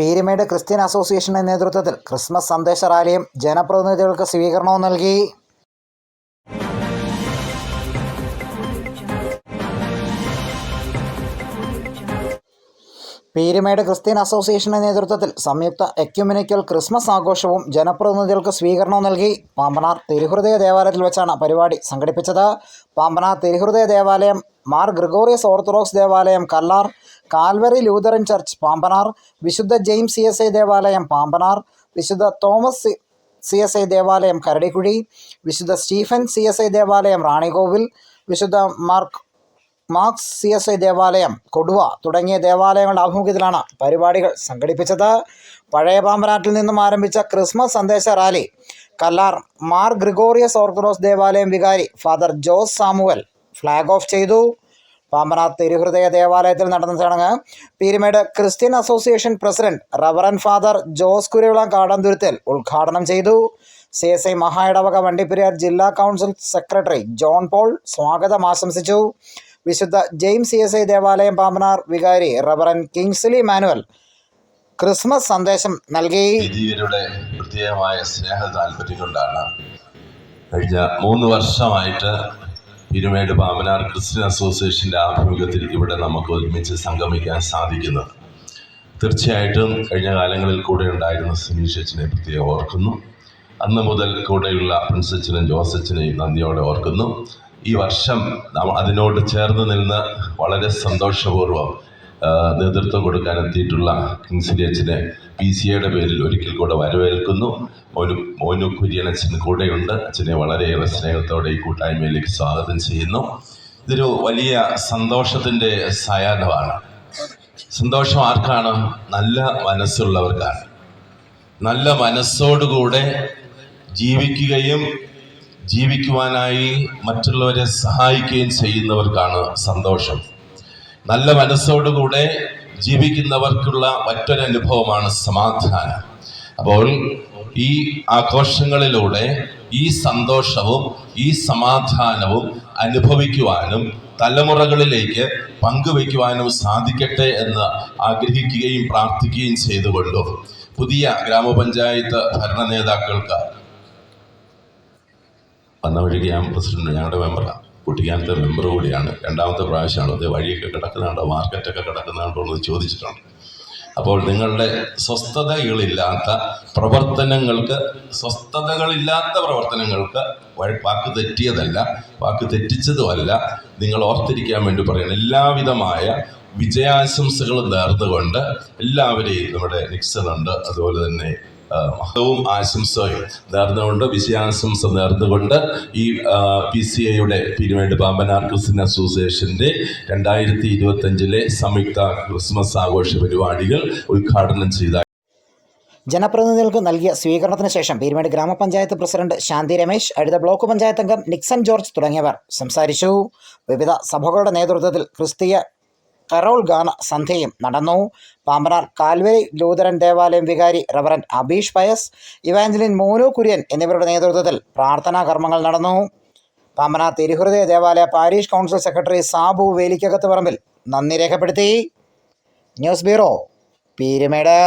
Peermade Christian അസോസിയേഷന്റെ നേതൃത്വത്തിൽ Christmas സന്ദേശ റാലിയും ജനപ്രതിനിധികൾക്ക് സ്വീകരണവും നൽകി. പീരുമേട് ക്രിസ്ത്യൻ അസോസിയേഷന്റെ നേതൃത്വത്തിൽ സംയുക്ത എക്യുമിനിക്കൽ ക്രിസ്മസ് ആഘോഷവും ജനപ്രതിനിധികൾക്ക് സ്വീകരണവും നൽകി. പാമ്പനാർ തിരുഹൃദയ ദേവാലയത്തിൽ വെച്ചാണ് പരിപാടി സംഘടിപ്പിച്ചത്. പാമ്പനാർ തിരുഹൃദയ ദേവാലയം മാർ ഗ്രിഗോറിയസ് ഓർത്തഡോക്സ് ദേവാലയം Kallar Calvary Lutheran church Pampanar വിശുദ്ധ ജെയിംസ് സി എസ് ഐ ദേവാലയം പാമ്പനാർ വിശുദ്ധ തോമസ് സി- എസ് ഐ ദേവാലയം കരടിക്കുഴി വിശുദ്ധ സ്റ്റീഫൻ സി എസ് ഐ ദേവാലയം റാണികോവിൽ വിശുദ്ധ Mark Marks C S I ദേവാലയം കൊടുവ തുടങ്ങിയ ദേവാലയങ്ങളുടെ ആഭിമുഖ്യത്തിലാണ് പരിപാടികൾ സംഘടിപ്പിച്ചത്. പഴയ പാമ്പനാട്ടിൽ നിന്നും ആരംഭിച്ച ക്രിസ്മസ് സന്ദേശ റാലി കല്ലാർ മാർ ഗ്രിഗോറിയസ് ഓർത്തഡോക്സ് ദേവാലയം വികാരി father Jose Samuel flag off ചെയ്തു. പാമ്പനാർ തിരുഹൃദയ ദേവാലയത്തിൽ നടന്ന ചടങ്ങ്. Peermade Christian association president reverend father Jose Kuruvila Kadanthuruthil ഉദ്ഘാടനം ചെയ്തു. സി എസ് ഐ മഹായിടവക വണ്ടിപ്പെരിയാർ ജില്ലാ കൗൺസിൽ സെക്രട്ടറി ജോൺ പോൾ സ്വാഗതം ആശംസിച്ചു. വിശുദ്ധ ജെയിംസ് സി എസ് ഐ ദേവാലയം പാമ്പനാർ വികാരി റവറൻ കിങ്സ്ലി മാനുവൽ ക്രിസ്മസ് സന്ദേശം നൽകി. പ്രത്യേകമായ സ്നേഹ താല്പര്യം കൊണ്ടാണ് കഴിഞ്ഞ മൂന്ന് വർഷമായിട്ട് ഇരുമേട് പാമ്പനാർ ക്രിസ്ത്യൻ അസോസിയേഷന്റെ ആഭിമുഖ്യത്തിൽ ഇവിടെ നമുക്ക് ഒരുമിച്ച് സംഗമിക്കാൻ സാധിക്കുന്നത് തീർച്ചയായിട്ടും കഴിഞ്ഞ കാലങ്ങളിൽ കൂടെ ഉണ്ടായിരുന്ന സുനീഷ് അച്ഛനെ പ്രത്യേകം ഓർക്കുന്നു. അന്ന് മുതൽ കൂടെയുള്ള പ്രിൻസച്ചനും ജോസച്ചനെയും നന്ദിയോടെ ഓർക്കുന്നു. ഈ വർഷം അതിനോട് ചേർന്ന് നിന്ന് വളരെ സന്തോഷപൂർവം നേതൃത്വം കൊടുക്കാൻ എത്തിയിട്ടുള്ള കിങ്സിലി അച്ഛനെ പി സി എയുടെ പേരിൽ ഒരിക്കൽ കൂടെ വരവേൽക്കുന്നു. മോനു മോനു കുര്യൻ അച്ഛൻ കൂടെയുണ്ട്. അച്ഛനെ വളരെയേറെ സ്നേഹത്തോടെ ഈ കൂട്ടായ്മയിലേക്ക് സ്വാഗതം ചെയ്യുന്നു. ഇതൊരു വലിയ സന്തോഷത്തിന്റെ സായാഹ്നമാണ്. സന്തോഷം ആർക്കാണ്? നല്ല മനസ്സുള്ളവർക്കാണ്. നല്ല മനസ്സോടുകൂടെ ജീവിക്കുകയും ജീവിക്കുവാനായി മറ്റുള്ളവരെ സഹായിക്കുകയും ചെയ്യുന്നവർക്കാണ് സന്തോഷം. നല്ല മനസ്സോടുകൂടെ ജീവിക്കുന്നവർക്കുള്ള മറ്റൊരനുഭവമാണ് സമാധാനം. അപ്പോൾ ഈ ആഘോഷങ്ങളിലൂടെ ഈ സന്തോഷവും ഈ സമാധാനവും അനുഭവിക്കുവാനും തലമുറകളിലേക്ക് പങ്കുവയ്ക്കുവാനും സാധിക്കട്ടെ എന്ന് ആഗ്രഹിക്കുകയും പ്രാർത്ഥിക്കുകയും ചെയ്തുകൊണ്ടു. പുതിയ ഗ്രാമപഞ്ചായത്ത് ഭരണ നേതാക്കൾക്ക് വന്ന വഴി ഗ്രാമ പ്രസിഡന്റ് ഞങ്ങളുടെ മെമ്പറാണ് കുട്ടിക്കാലത്തെ മെമ്പർ കൂടിയാണ്. രണ്ടാമത്തെ പ്രാവശ്യമാണ്. അത് വഴിയൊക്കെ കിടക്കുന്നുണ്ടോ? മാർക്കറ്റൊക്കെ കിടക്കുന്നുണ്ടോ എന്ന് ചോദിച്ചിട്ടുണ്ട്. അപ്പോൾ നിങ്ങളുടെ സ്വസ്ഥതകളില്ലാത്ത പ്രവർത്തനങ്ങൾക്ക് സ്വസ്ഥതകളില്ലാത്ത പ്രവർത്തനങ്ങൾക്ക് വാക്ക് തെറ്റിയതല്ല വാക്ക് തെറ്റിച്ചതുമല്ല. നിങ്ങൾ ഓർത്തിരിക്കാൻ വേണ്ടി പറയുന്നത് എല്ലാവിധമായ വിജയാശംസകൾ നേർന്നുകൊണ്ട് എല്ലാവരെയും നമ്മുടെ നിക്സൺ ഉണ്ട് അതുപോലെ തന്നെ മഹവും ആശംസയും നേർന്നുകൊണ്ട് വിജയാശംസ നേർന്നുകൊണ്ട് ഈ പി സി ഐയുടെ പിരിമേട് പാമ്പനാർ ക്രിസ്ത്യൻ അസോസിയേഷന്റെ രണ്ടായിരത്തി ഇരുപത്തഞ്ചിലെ സംയുക്ത ക്രിസ്മസ് ആഘോഷ പരിപാടികൾ ഉദ്ഘാടനം ചെയ്ത ജനപ്രതിനിധികൾക്ക് നൽകിയ സ്വീകരണത്തിന് ശേഷം പീരുമേട് ഗ്രാമപഞ്ചായത്ത് പ്രസിഡന്റ് ശാന്തി രമേശ് അടുത്ത ബ്ലോക്ക് പഞ്ചായത്ത് അംഗം നിക്സൺ ജോർജ് തുടങ്ങിയവർ സംസാരിച്ചു. വിവിധ സഭകളുടെ നേതൃത്വത്തിൽ ക്രിസ്തീയ കരോൾ ഗാന സന്ധ്യയും നടന്നു. പാമ്പനാർ കാൽവരി ലൂതരൻ ദേവാലയം വികാരി reverend Abeesh Pius Evangeline Monu Kurian എന്നിവരുടെ നേതൃത്വത്തിൽ പ്രാർത്ഥനാ കർമ്മങ്ങൾ നടന്നു. പാമ്പനാർ തിരുഹൃദയ ദേവാലയ parish council secretary Sabu Velikkakathu Parambil നന്ദി രേഖപ്പെടുത്തി. News bureau Peermade.